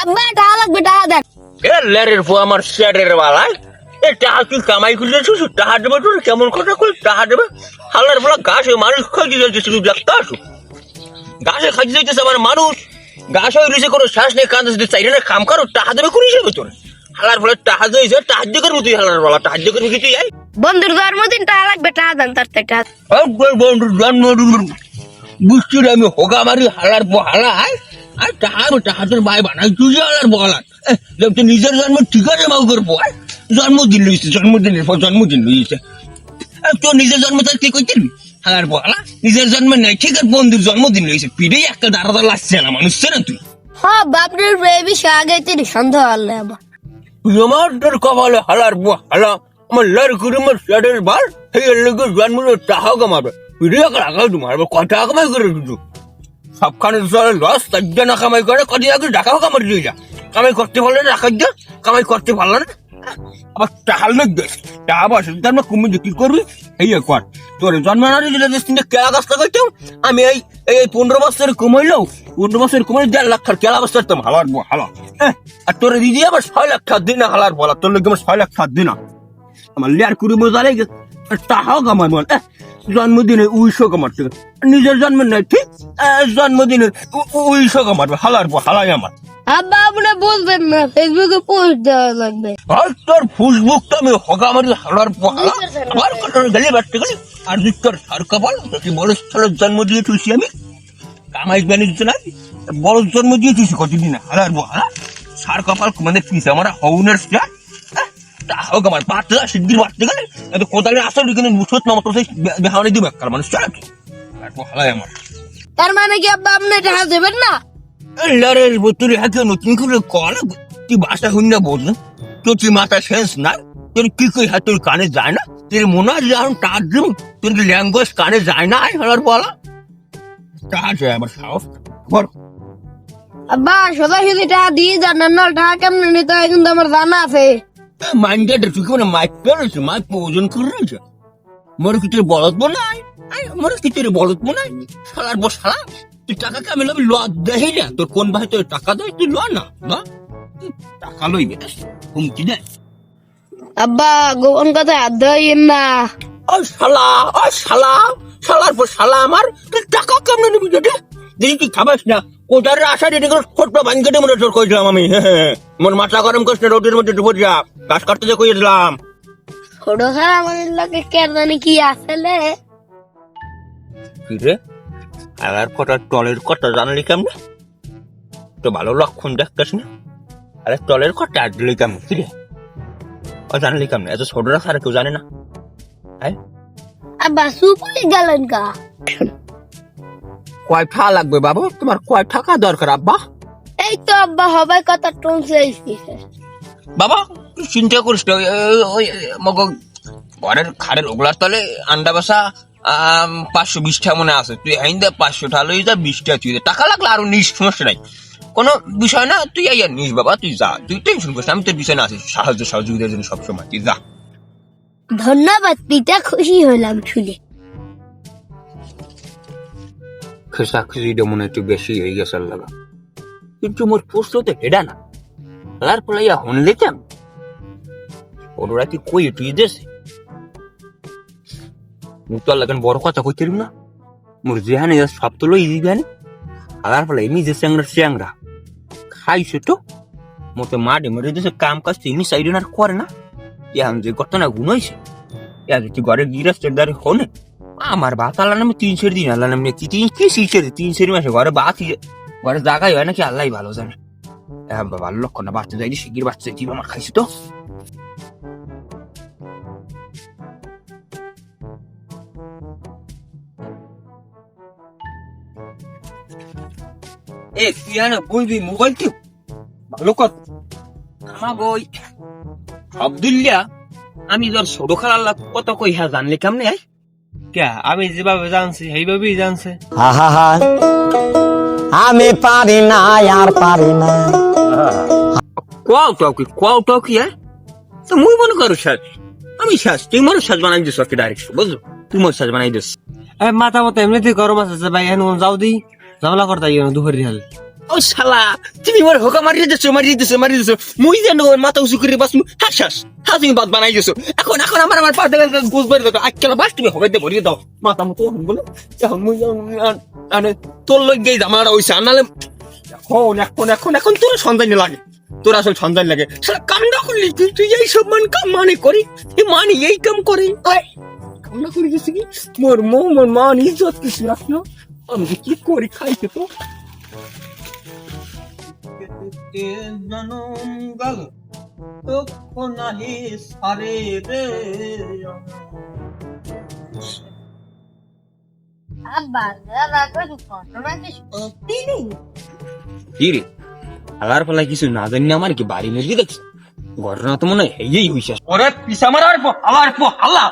আব্বা টাকা লাগবে টাকা দেন। এ লেরের পো আমার শেডের বালায় এ টাকা তুই কামাই করলে শুধু টাকা দেবে তোর কেমন কথা কই? টাকা দেবে? হালার বলা গাছে মানুষ খাইতে যাচ্ছে শুধু দেখতে আসো। গাছে খাইতে যাইতেছে আমার মানুষ। গাছ হয়ে রয়েছে কোনো শ্বাস নেই কাঁদে যদি চাইলে না কাম করো টাকা দেবে করিস তোর? হালার ফলে টাকা দিয়েছে সাহায্য করব তুই হালার বলা সাহায্য করবি কি তুই বন্ধুর জন্মদিন টাকা লাগবে টাকা দেন তার থেকে। বন্ধুর জন্মদিন। বুঝছি আমি হোগা মারি হালার পো হালা আয়। আর টাকা টাকা তোর ভাই বানাই তুই হালার বলার? তো নিজের জন্ম ঠিক আছে মাউ করব আয় জন্মদিন লইছে জন্মদিনের পর জন্মদিন লইছে আর তোর নিজের জন্ম তার কি করছিলি হালার বলা নিজের জন্ম নাই ঠিক আছে বন্ধুর জন্মদিন লইছে পিড়ে একটা দাঁড়া দাঁড়া লাগছে না মানুষ না তুই। হ্যাঁ বাপরের এই বিষয়ে আগে তিনি সন্দেহ হলে আমার আমার তোর কপালে হালার বো হালা আমার লার করে আমার শেডের বার এই লোকের জন্ম টাকা কামাবে। পিড়ে একটা কয় টাকা কামাই করে কিন্তু? সবখানে চলে লস তার জন্য কামাই করে কদিন আগে টাকাও কামাই দিয়ে যা। কামাই করতে পারলে না রাখার যা কামাই করতে পারলে না। আবার টাকা লোক দেশ টাকা পয়সা তার মানে কমে কি করবি এই কর। তোর জন্ম না দিলে দেশ তিনটে কেলা গাছ লাগাইতাম আমি এই এই পনেরো বছর কমাইলো পনেরো বছর কমাই দেড় লাখ টাকার কেলা গাছ করতাম হালার হালা। হ্যাঁ, আর তোর দিদি আবার ছয় লাখ টাকা দিন হালার বলা তোর লোক আমার ছয় লাখ টাকা দিন। আমার লেয়ার কুড়ি মজা লেগে টাকাও কামাই বল এহ, জন্মদিনে উইশো কামার নিজের জন্ম নাই ঠিক? জন্মদিনে উইশো কামার হালার পর হালাই আমার। আব্বা আপনি বলবেন না ফেসবুকে পোস্ট দেওয়া লাগবে। আর তোর ফেসবুক তো আমি হগা মারি হালার পর হালা আমার কথা গেলে বাড়তে গেলে? আর তুই তোর সার কপাল বড় ছেলের জন্ম দিয়ে তুইছি আমি কামাই বাণিজ্য না বড় জন্ম দিয়ে তুইছি কতদিন হালার পর হালা সার কপাল মানে আমার হউনের স্টার হোক আমার বাড়তে গেলে এত কোদালের আসল কিন্তু মুসত না মতো সেই বেহানি দিবে কার মানুষ চালাচ্ছে তারপর হালাই আমার। তার মানে কি আব্বা আপনি দেবেন না? বোতলে হাতে নতুন করে কল তুই ভাষা শুনে বোঝ তোর তুই মাথা সেন্স না তোর কি কই হাত তোর কানে যায় না? তোর মনে হয় যখন টাক দিম তোর ল্যাঙ্গুয়েজ কানে যায় না আই হলার বলা? যায় আমার সাহস। বল। আব্বা সোজা সুজি টাকা দিয়ে যান না টাকা কেমনে নিতে হয় কিন্তু আমার জানা আছে। মাইন্ডেড তুই কি মানে মাইক পেরেছে মাইক প্রয়োজন করে রয়েছে? মোর কি তোর বলত বোনাই আই মোর কি তোর বলত বোনাই শালার বস শালা তুই টাকা কামে লবি? ল দেহি না। তোর কোন ভাই তোর টাকা দেয়? তুই ল না না টাকা লইবে হুমকি দেয় আব্বা গোপন কথা না। ও শালা ও শালা শালার পর শালা আমার তুই টাকা কেমনে নিবি দেখি তুই খাবাস না? কোটারের আশা রেডি করে ছোট্ট বাঙ্গেটে মনে তোর আমি? মোর মাথা গরম করিস না রোদের মধ্যে ডুবো যা। গাছ কাটতে যে কই দিলাম ছোট খারাপ আমার লোকে কে জানি কি আসলে কি রে আলার কটা টলের কথা জানলি কেমনে? তো ভালো লক্ষণ দেখতেস না? আরে টলের কথা আডলি কেমন কি রে ও জানলি কেমনে? এত ছোটরা সারা কেউ জানে না। হ্যাঁ আব্বা সুপারি গেলেন কা কয় ঠা লাগবে বাবু? তোমার কয় টাকা দরকার আব্বা? এই তো আব্বা সবাই কথা টনসে বাবা চিন্তা করিস না, ওই- মগ ঘরের খাড়ের ওগুলার তলে আন্ডা বাসা পাঁচশো বিশটা মনে আছে। তুই আইন দে পাঁচশো টাকা যা বিশটা তুই। টাকা লাগলে আরও নিস সমস্যা নাই। কোনো বিষয় না তুই আইয়া নিস বাবা তুই যা। তুই টেনশন করিস আমি তোর বিষয় না আছি। সাহায্য সহযোগিতার জন্য সবসময় তুই যা। ধন্যবাদ পিতা খুশি হলাম শুনে। খেসা খুশিটা মনে একটু বেশি হয়ে গেছে লাগা কিন্তু মোর প্রশ্ন তো এটা না। লার পরে ইয়া হন লেতাম ওরা কি কই? তুই দেশে? মুখ তো বড় কথা কইতে না? মোর যেহানে সব তো লই দিবেন আলার ফলে এমনি যে চ্যাংরা চ্যাংরা। খাইছে তো? মতো মাঠে মরে দেশে কাম কাজ তো এমনি সাইডে আর করে না। এখন যে ঘটনা গুনাইছে ইয়া যদি ঘরে গিরাস্তের দ্বারে হনে। আমার ভাত আল্লাহ নামে তিন সের দিন আল্লাহ নামে কি তিন, কি শিখছে তিন সেরি মাসে ঘরে বাত ঘরে জায়গায় হয় নাকি? আল্লাহ ভালো জানে। হ্যাঁ ভালো লক্ষণ না বাচ্চা যাইনি শিগগির বাচ্চা যাই আমার খাইছি তো? এ তুই বলবি মোবাইল কি ভালো কর আমার বই। আবদুল্লা আমি তোর ছোট খেলার কত কই হ্যাঁ জানলে কেমনে কে আমি যেভাবে জানছি সেইভাবেই জানছে। আহা আমি পারি না আর পারি না। কোয়াও টকি কোয়াও টকি হ্যাঁ? তো মুই মনে করো সাজ আমি সাজ তুই মনে সাজ বানাই দিস ওকে ডাইরেক্ট বুঝলো তুই মনে সাজ বানাই দিস। এ মাথা মতো এমনিতেই গরম আছে ভাই এখন যাও দি। ঝামেলা করতে ইয়ে দুপুর দিহাল। ও শালা, তুমি আমার হোকা মারিয়ে দিছো মারিয়ে দিছো মারিয়ে দিছো মুই যেন ওর মাথা উঁচু করে বাস হাস হাস হাস বাদ বানাই দিছো। এখন এখন আমার আমার পা দেখে গোস বাড়ি দাও আজকাল বাস তুমি হবে দিয়ে ভরিয়ে দাও মাথা মতো এখন বলে। এখন মুই মানে তোর লই গেই জামাটা ওইসা নালে এখন এখন এখন এখন তোর সন্ধান লাগে। তোর আসল সন্ধান লাগে। সারা কামনা করলি তুই তুই এই সব মান কাম মানে করি? এই মানে এই কাম করে? আয় কামনা করি গেছি কি? মোর মো, মোর মান ইজ্জত কিছু রাখল আমি যে কি করি খাইতে তো জনম গল দুঃখ নাহি সারে রে আব্বা দাদা কই ঘটনা কি সত্যি নেই কি রে আলার ফলা কিছু না জানি না আমার কি বাড়ি মেরে দেখছি ঘটনা তো মনে হয় এই হইছে ওরে পিসা মারার পর আলার পর আল্লাহ